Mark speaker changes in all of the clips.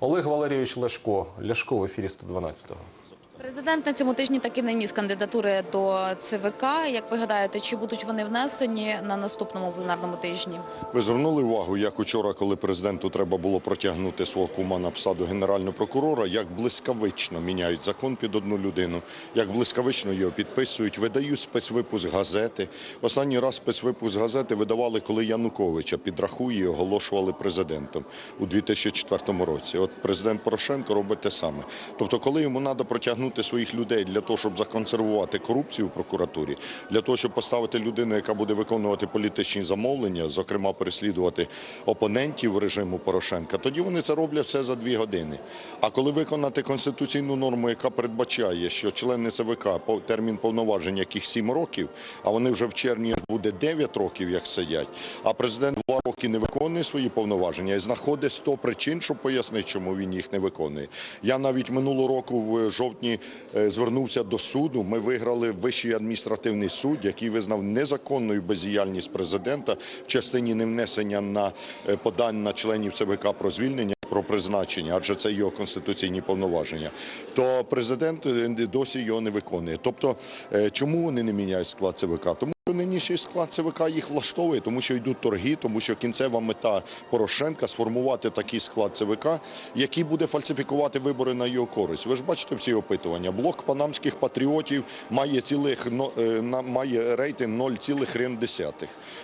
Speaker 1: Олег Валерійович Ляшко. Ляшко в ефірі 112-го.
Speaker 2: Президент на цьому тижні таки не вніс кандидатури до ЦВК. Як ви гадаєте, чи будуть вони внесені на наступному пленарному тижні?
Speaker 3: Ви звернули увагу, як учора, коли президенту треба було протягнути свого кума на посаду генерального прокурора, як блискавично міняють закон під одну людину, як блискавично його підписують, видають спецвипуск газети. Останній раз спецвипуск газети видавали, коли Януковича підрахує і оголошували президентом у 2004 році. От президент Порошенко робить те саме. Тобто, коли йому треба протягнути своїх людей для того, щоб законсервувати корупцію в прокуратурі, для того, щоб поставити людину, яка буде виконувати політичні замовлення, зокрема переслідувати опонентів режиму Порошенка, тоді вони це роблять все за дві години. А коли виконати конституційну норму, яка передбачає, що члени ЦВК термін повноважень яких 7 років, а вони вже в червні буде 9 років, як сидять. А президент два роки не виконує свої повноваження і знаходить 100 причин, щоб пояснити, чому він їх не виконує. Я навіть минулого року в жовтні е, звернувся до суду. Ми виграли Вищий адміністративний суд, який визнав незаконною бездіяльність президента в частині невнесення на е, подань на членів ЦВК про звільнення. Про призначення, адже це його конституційні повноваження, то президент е, досі його не виконує. Тобто, чому вони не міняють склад ЦВК? Тому нинішній склад ЦВК їх влаштовує, тому що йдуть торги, тому що кінцева мета Порошенка сформувати такий склад ЦВК, який буде фальсифікувати вибори на його користь. Ви ж бачите всі опитування. Блок панамських патріотів має цілих е, має рейтинг 0,1.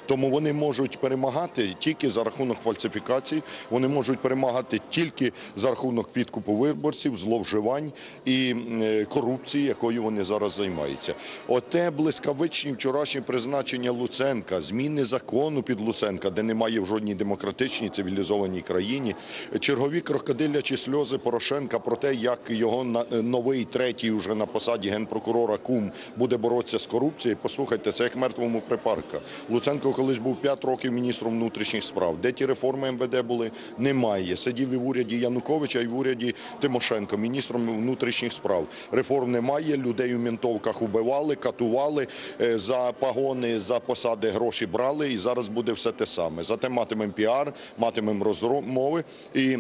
Speaker 3: Тому вони можуть перемагати тільки за рахунок фальсифікацій. Вони можуть перемагати тільки за рахунок підкупу виборців, зловживань і е, корупції, якою вони зараз займаються. Оте блискавичні вчорашні призначення Луценка, зміни закону під Луценка, де немає в жодній демократичній цивілізованій країні, чергові крокодилячі сльози Порошенка про те, як його е, новий третій уже на посаді генпрокурора Кум буде боротися з корупцією. Послухайте, це як мертвому припарка. Луценко колись був 5 років міністром внутрішніх справ. Де ті реформи МВД були? Немає. Сидів і в уряді Януковича, і в уряді Тимошенко, міністром внутрішніх справ. Реформ немає. Людей у ментовках убивали, катували е, за пагони, за посади гроші брали. І зараз буде все те саме. Зате матимемо піар, матимемо розмови і.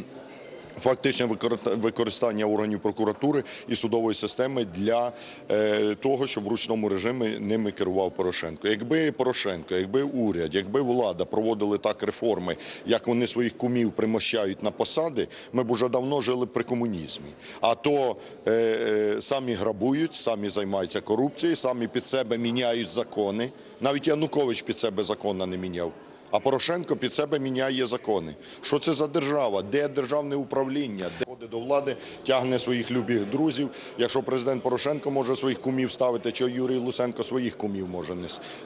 Speaker 3: Фактичне використання органів прокуратури і судової системи для е, того, щоб в ручному режимі ними керував Порошенко. Якби Порошенко, якби уряд, якби влада проводили так реформи, як вони своїх кумів примощають на посади, ми б уже давно жили при комунізмі. А то е, е, самі грабують, самі займаються корупцією, самі під себе міняють закони. Навіть Янукович під себе закона не міняв. А Порошенко під себе міняє закони. Що це за держава? Де державне управління? Де ходить до влади, тягне своїх любих друзів. Якщо президент Порошенко може своїх кумів ставити, чи Юрій Луценко своїх кумів може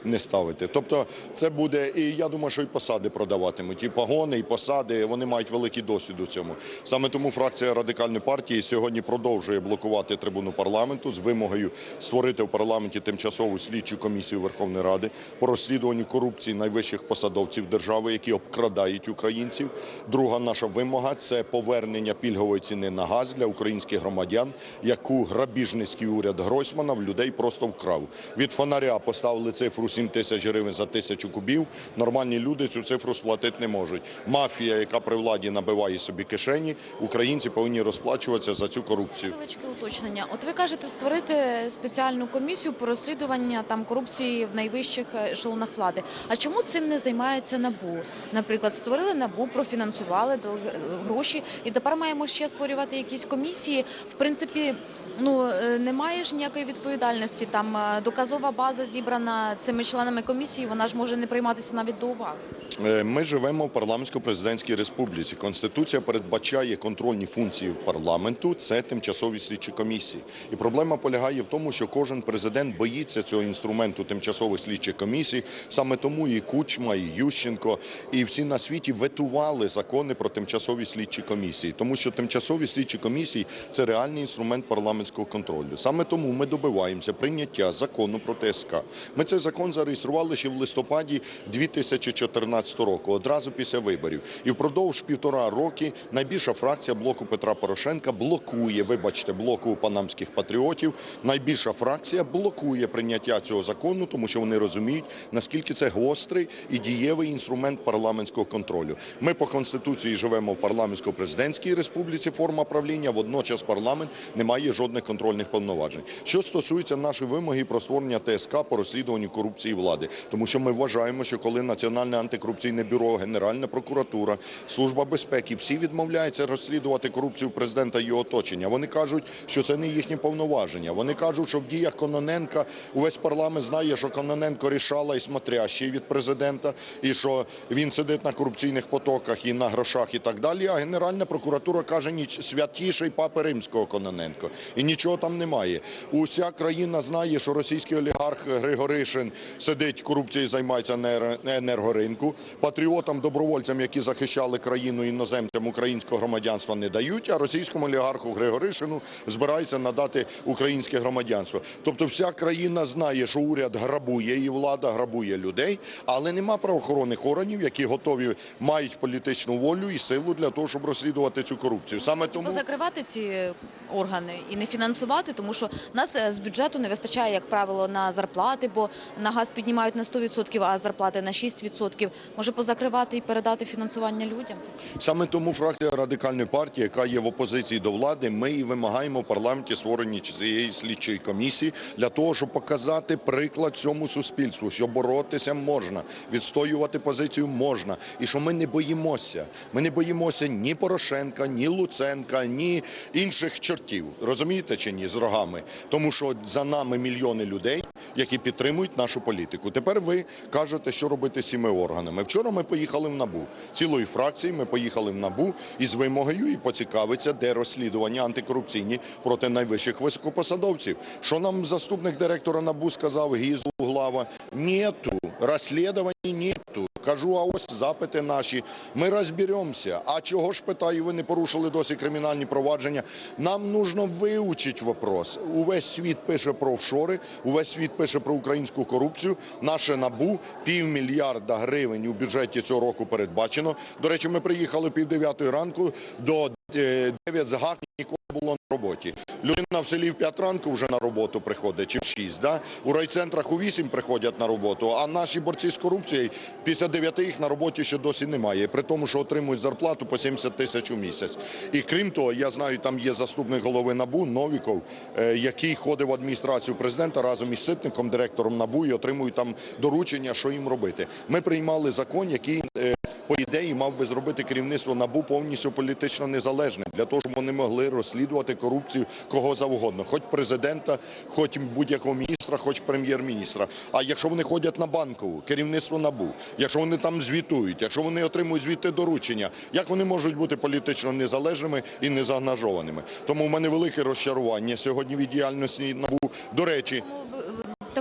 Speaker 3: не ставити. Тобто це буде, і я думаю, що і посади продаватимуть. І погони, і посади, вони мають великий досвід у цьому. Саме тому фракція радикальної партії сьогодні продовжує блокувати трибуну парламенту з вимогою створити в парламенті тимчасову слідчу комісію Верховної Ради по розслідуванню корупції найвищих посадовців держави, які обкрадають українців. Друга наша вимога це повернення пільгової ціни на газ для українських громадян, яку грабіжницький уряд Гройсмана в людей просто вкрав. Від фонаря поставили цифру 7 тисяч гривень за тисячу кубів. Нормальні люди цю цифру сплатити не можуть. Мафія, яка при владі набиває собі кишені, українці повинні розплачуватися за цю корупцію.
Speaker 2: Невеличке уточнення. От ви кажете створити спеціальну комісію по розслідуванню там корупції в найвищих е, ешелонах влади. А чому цим не займається НАБУ? Наприклад, створили НАБУ, профінансували дали гроші, і тепер маємо ще створювати якісь комісії. В принципі, ну е, немає ж ніякої відповідальності. Там е, доказова база зібрана цими членами комісії. Вона ж може не прийматися навіть до уваги.
Speaker 3: Е, Ми живемо в парламентсько-президентській республіці. Конституція передбачає контрольні функції парламенту. Це тимчасові слідчі комісії. І проблема полягає в тому, що кожен президент боїться цього інструменту тимчасових слідчих комісій. Саме тому і Кучма, і Ющенко, і всі на світі ветували закони про тимчасові слідчі комісії, тому що тимчасові слідчі комісії це реальний інструмент парламентського контролю. Саме тому ми добиваємося прийняття закону про ТСК. Ми цей закон зареєстрували ще в листопаді 2014 2014 року, одразу після виборів. І впродовж півтора роки найбільша фракція блоку Петра Порошенка блокує, вибачте, блоку панамських патріотів. Найбільша фракція блокує прийняття цього закону, тому що вони розуміють, наскільки це гострий і дієвий інструмент парламентського контролю. Ми по конституції живемо в парламентсько-президентській республіці, форма правління. Водночас парламент не має жодних контрольних повноважень. Що стосується нашої вимоги про створення ТСК по розслідуванню корупції влади, тому що ми вважаємо, що коли Національне антикорупційне бюро, Генеральна прокуратура, служба безпеки всі відмовляються розслідувати корупцію президента і його оточення. Вони кажуть, що це не їхні повноваження. Вони кажуть, що в діях Кононенка увесь парламент знає, що Кононенко рішала і смотрящий від президента, і що він сидить на корупційних потоках і на грошах, і так далі. А Генеральна прокуратура каже, ніч святіший папи римського Кононенко, і нічого там немає. Уся країна знає, що російський олігарх Григоришин сидить корупцією, займається на ер- на енергоринку. Патріотам, добровольцям, які захищали країну іноземцям українського громадянства, не дають. А російському олігарху Григоришину збираються надати українське громадянство. Тобто, вся країна знає, що уряд грабує і влада грабує людей, але нема правоохоронних органів, які готові мають політичну волю і силу для того, щоб розслідувати цю корупцію. Саме тому
Speaker 2: Позакривати ці органи і не фінансувати, тому що нас е, з бюджету не вистачає, як правило, на зарплати, бо на газ піднімають на 100%, а зарплати на 6%. Може позакривати і передати фінансування людям?
Speaker 3: Саме тому фракція радикальної партії, яка є в опозиції до влади, ми і вимагаємо в парламенті створення цієї слідчої комісії для того, щоб показати приклад цьому суспільству, що боротися можна, відстоювати позицію можна, і що ми не боїмося. Ми не боїмося ні Порошенка, ні Луценка, ні інших чортів. Розумієте чи ні з рогами? Тому що за нами мільйони людей, які підтримують нашу політику. Тепер ви кажете, що робити з цими органами. Вчора ми поїхали в набу цілої фракції. Ми поїхали в набу із вимогою і поцікавиться, де розслідування антикорупційні проти найвищих високопосадовців. Що нам заступник директора набу сказав Гізу Глава? Нету розслідувань нету. Кажу, а ось запити наші. Ми розберемося. А чого ж питаю, ви не порушили досі кримінальні провадження? Нам нужно вивчити вопрос. Увесь світ пише про офшори, увесь світ пише про українську корупцію. Наше набу півмільярда гривень у бюджеті цього року передбачено. До речі, ми приїхали пів дев'ятої ранку до е, 9 згак нікого було на роботі. Людина в селі в 5 ранку вже на роботу приходить, чи в 6, да? У райцентрах у 8 приходять на роботу, а наші борці з корупцією після 9 їх на роботі ще досі немає, при тому, що отримують зарплату по 70 тисяч у місяць. І крім того, я знаю, там є заступник голови НАБУ Новіков, е, який ходив в адміністрацію президента разом із Ситником, директором НАБУ, і отримують там доручення, що їм робити. Ми приймали закон, який е, по ідеї мав би зробити керівництво НАБУ повністю політично незалежним, для того, щоб вони могли розслідувати корупцію кого завгодно, хоч президента, хоч будь-якого міністра, хоч прем'єр-міністра. А якщо вони ходять на банкову, керівництво НАБУ, якщо вони там звітують, якщо вони отримують звідти доручення, як вони можуть бути політично незалежними і незаангажованими? Тому в мене велике розчарування сьогодні від діяльності НАБУ. До речі,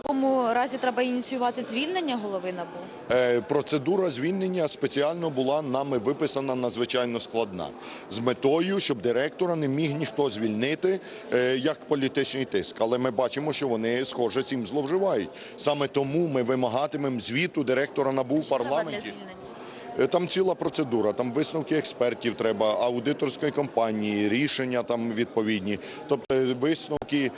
Speaker 2: такому разі треба ініціювати звільнення голови НАБУ.
Speaker 3: Е, Процедура звільнення спеціально була нами виписана надзвичайно складна з метою, щоб директора не міг ніхто звільнити е, як політичний тиск. Але ми бачимо, що вони схоже цим зловживають. Саме тому ми вимагатимемо звіту директора НАБУ в парламенті. Е, Там ціла процедура, там висновки експертів треба, аудиторської компанії, рішення там відповідні, тобто висновки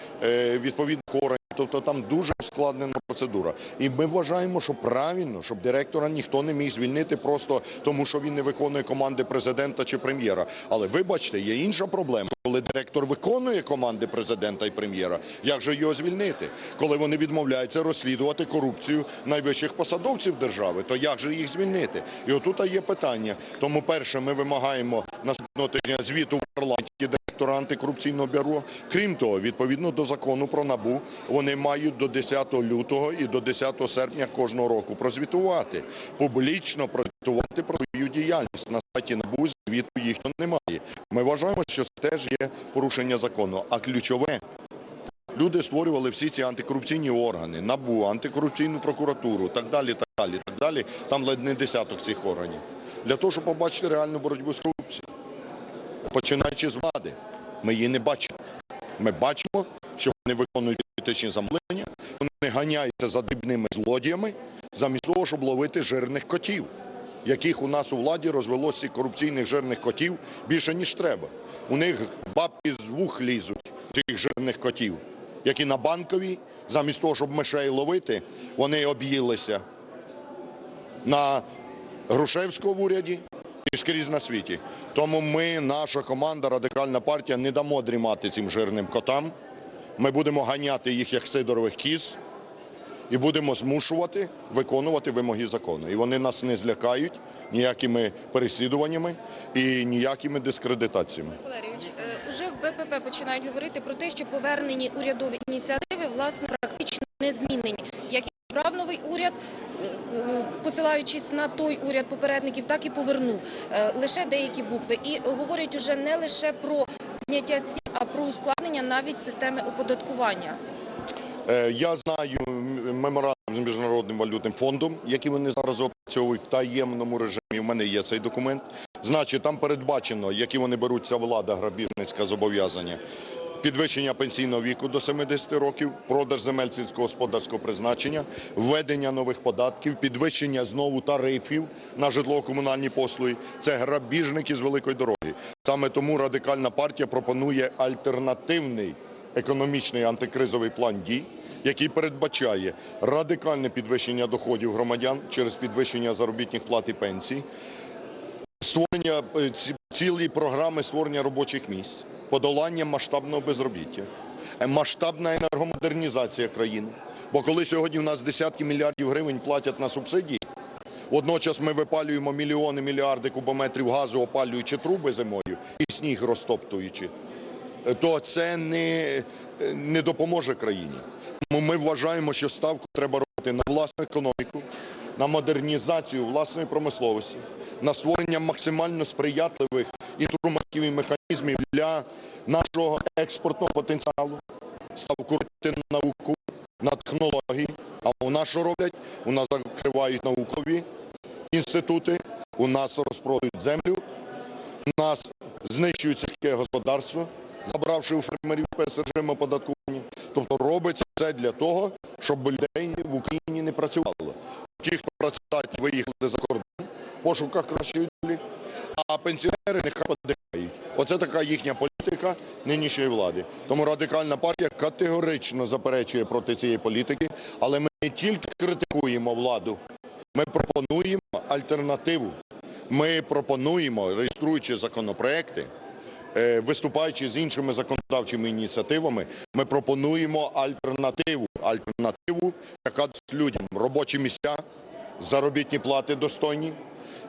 Speaker 3: відповідних органів. Тобто там дуже ускладнена процедура. І ми вважаємо, що правильно, щоб директора ніхто не міг звільнити просто тому, що він не виконує команди президента чи прем'єра. Але вибачте, є інша проблема. Коли директор виконує команди президента і прем'єра, як же його звільнити? Коли вони відмовляються розслідувати корупцію найвищих посадовців держави, то як же їх звільнити? І отут є питання. Тому перше, ми вимагаємо наступного тижня звіту в парламенті директора антикорупційного бюро. Крім того, відповідно до закону про набу, вони мають до 10 лютого і до 10 серпня кожного року прозвітувати, публічно прозвітувати про свою діяльність на сайті набу. Звіту їхнього немає. Ми вважаємо, що це теж є порушення закону. А ключове. Люди створювали всі ці антикорупційні органи, НАБУ, антикорупційну прокуратуру, так далі, так далі, так далі. Там ледь не десяток цих органів. Для того, щоб побачити реальну боротьбу з корупцією. Починаючи з влади, ми її не бачимо. Ми бачимо, що вони виконують політичні замовлення, вони ганяються за дрібними злодіями, замість того, щоб ловити жирних котів. яких у нас у владі розвелося корупційних жирних котів більше, ніж треба. У них бабки з вух лізуть, цих жирних котів, які на банковій, замість того, щоб мишей ловити, вони об'їлися на Грушевського в уряді і скрізь на світі. Тому ми, наша команда, радикальна партія, не дамо дрімати цим жирним котам. Ми будемо ганяти їх як сидорових кіз і будемо змушувати виконувати вимоги закону. І вони нас не злякають ніякими переслідуваннями і ніякими дискредитаціями.
Speaker 4: Валерійович, е, уже в БПП починають говорити про те, що повернені урядові ініціативи власне практично не змінені. Новий уряд, е, е, посилаючись на той уряд попередників, так і повернув Е, лише деякі букви. І говорять уже не лише про підняття цін, а про ускладнення навіть системи оподаткування.
Speaker 3: Я знаю меморандум з міжнародним валютним фондом, який вони зараз опрацьовують в таємному режимі. У мене є цей документ. Значить, там передбачено, які вони беруть ця влада грабіжницька зобов'язання. Підвищення пенсійного віку до 70 років, продаж земель сільськогосподарського призначення, введення нових податків, підвищення знову тарифів на житлово-комунальні послуги. Це грабіжники з великої дороги. Саме тому радикальна партія пропонує альтернативний економічний антикризовий план дій, який передбачає радикальне підвищення доходів громадян через підвищення заробітних плат і пенсій, створення е, цілі програми створення робочих місць, подолання масштабного безробіття, е, масштабна енергомодернізація країни. Бо коли сьогодні в нас десятки мільярдів гривень платять на субсидії, водночас ми випалюємо мільйони мільярди кубометрів газу, опалюючи труби зимою і сніг розтоптуючи, то це не, не допоможе країні. Тому ми вважаємо, що ставку треба робити на власну економіку, на модернізацію власної промисловості, на створення максимально сприятливих інструментів і механізмів для нашого експортного потенціалу, робити на науку, на технології. А у нас що роблять? У нас закривають наукові інститути, у нас розпродають землю, у нас знищують сільське господарство, забравши у фермерів спецрежим оподаткування. Тобто робиться це для того, щоб людей в Україні не працювало. Ті, хто працюють, виїхали за кордон в пошуках кращої долі, а пенсіонери нехай подихають. Оце така їхня політика нинішньої влади. Тому радикальна партія категорично заперечує проти цієї політики, але ми не тільки критикуємо владу, ми пропонуємо альтернативу. Ми пропонуємо, реєструючи законопроекти, виступаючи з іншими законодавчими ініціативами, ми пропонуємо альтернативу. Альтернативу, яка дасть людям робочі місця, заробітні плати достойні.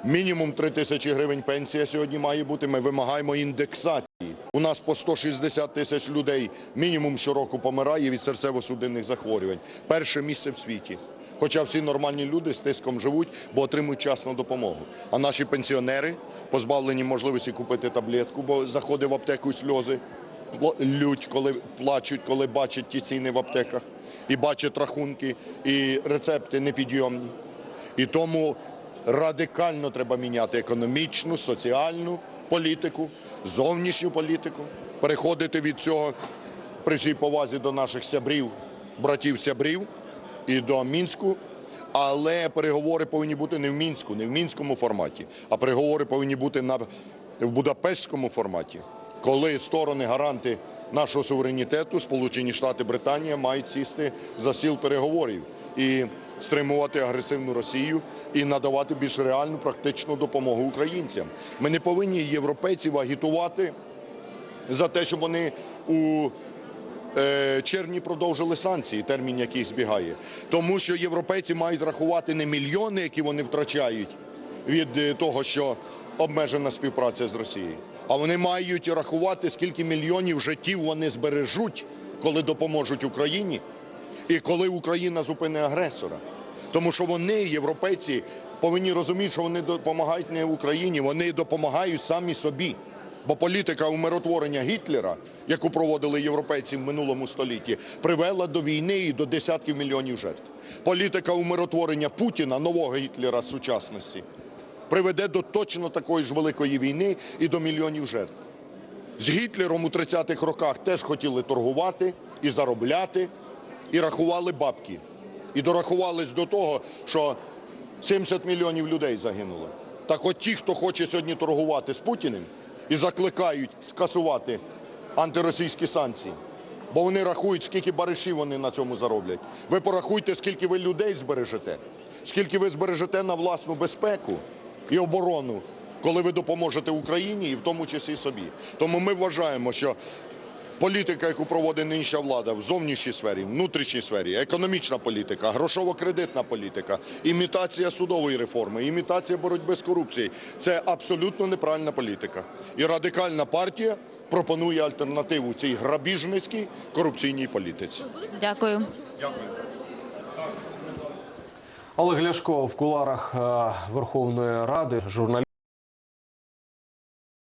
Speaker 3: Мінімум 3 тисячі гривень пенсія сьогодні має бути. Ми вимагаємо індексації. У нас по 160 тисяч людей мінімум щороку помирає від серцево-судинних захворювань. Перше місце в світі. Хоча всі нормальні люди з тиском живуть, бо отримують часну допомогу. А наші пенсіонери позбавлені можливості купити таблетку, бо заходить в аптеку і сльози лють, коли плачуть, коли бачать ті ціни в аптеках, і бачать рахунки, і рецепти непідйомні. І тому радикально треба міняти економічну, соціальну політику, зовнішню політику, переходити від цього при всій повазі до наших сябрів, братів-сябрів і до Мінську. Але переговори повинні бути не в Мінську, не в мінському форматі, а переговори повинні бути на, в Будапештському форматі, коли сторони гаранти нашого суверенітету, Сполучені Штати Британія, мають сісти за стіл переговорів і стримувати агресивну Росію і надавати більш реальну практичну допомогу українцям. Ми не повинні європейців агітувати за те, щоб вони у червні продовжили санкції, термін яких збігає. Тому що європейці мають рахувати не мільйони, які вони втрачають від е, того, що обмежена співпраця з Росією, а вони мають рахувати, скільки мільйонів життів вони збережуть, коли допоможуть Україні, і коли Україна зупине агресора. Тому що вони, європейці, повинні розуміти, що вони допомагають не Україні, вони допомагають самі собі. Бо політика умиротворення Гітлера, яку проводили європейці в минулому столітті, привела до війни і до десятків мільйонів жертв. Політика умиротворення Путіна, нового Гітлера сучасності, приведе до точно такої ж великої війни і до мільйонів жертв. З Гітлером у 30-х роках теж хотіли торгувати і заробляти, і рахували бабки. І дорахувались до того, що 70 мільйонів людей загинуло. Так от ті, хто хоче сьогодні торгувати з Путіним і закликають скасувати антиросійські санкції, бо вони рахують, скільки баришів вони на цьому зароблять. Ви порахуйте, скільки ви людей збережете, скільки ви збережете на власну безпеку і оборону, коли ви допоможете Україні і в тому числі собі. Тому ми вважаємо, що Політика, яку проводить нинішня влада в зовнішній сфері, внутрішній сфері, економічна політика, грошово-кредитна політика, імітація судової реформи, імітація боротьби з корупцією це абсолютно неправильна політика. І радикальна партія пропонує альтернативу цій грабіжницькій корупційній політиці.
Speaker 2: Дякую.
Speaker 1: Олег Ляшко в куларах е, Верховної Ради журналіст.